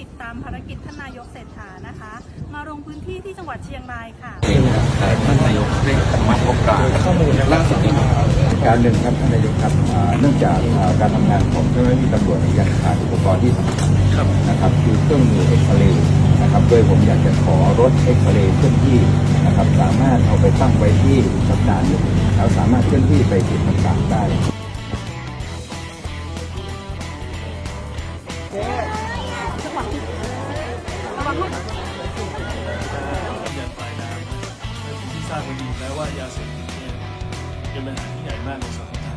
ติดตามภารกิจท่านนายกเศรษฐานะคะ มาลงพื้นที่ที่จังหวัดเชียงรายค่ะท่านนายกได้มาพบกับข้อมูลล่าสุดนี้การหนึ่งครับท่านนายกครับอ่าเนื่องจากอ่าการทำงานของเจ้าหน้าที่ตำรวจยังขาดอุปกรณ์ที่สำคัญนะครับคือเครื่องมือเอ็กซเรย์นะครับโดยผมอยากจะขอรถเอ็กซเรย์เคลื่อนที่นะครับสามารถเอาไปตั้งไว้ที่สำนักแล้วสามารถเคลื่อนที่ไปจุดต่างๆได้ ยันปลายน้ำเป็นสิ่งที่ทราบกันดีอยู่แล้วว่ายาเสพติดเนี่ยเป็นปัญหาที่ใหญ่มากของสังคมไทย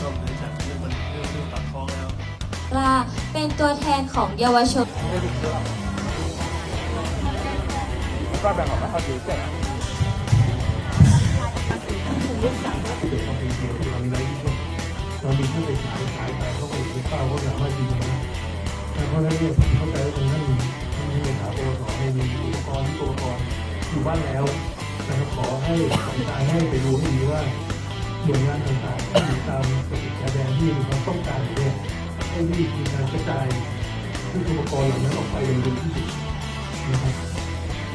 นอกเหนือจากเรื่องมันเรื่องเรื่องปากท้องแล้วว่าเป็นตัวแทนของเยาวชนเรามีผู้ไปขายขายไปเขาก็เห็นเป้าเขาสามารถยิงได้แต่ เพราะฉะนั้นเนี่ยผมเข้าใจว่าตรงนั้นมีมีเลขาปวสเนี่ยมีอุปกรณ์ที่อุปกรณ์อยู่บ้านแล้วนะครับขอให้สั่งการให้ไปดูให้ดีว่าหน่วยงานต่างๆที่อยู่ตามสติชายแดนที่มีความต้องการเนี่ยให้รีบมีการกระจายผู้อุปกรณ์เหล่านั้นออกไปอย่างเร็วที่สุดนะครับ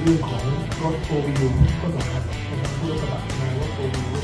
เรื่องของรถโฟวิวก็สำคัญนะครับผู้รับสมัครมารถโฟวิ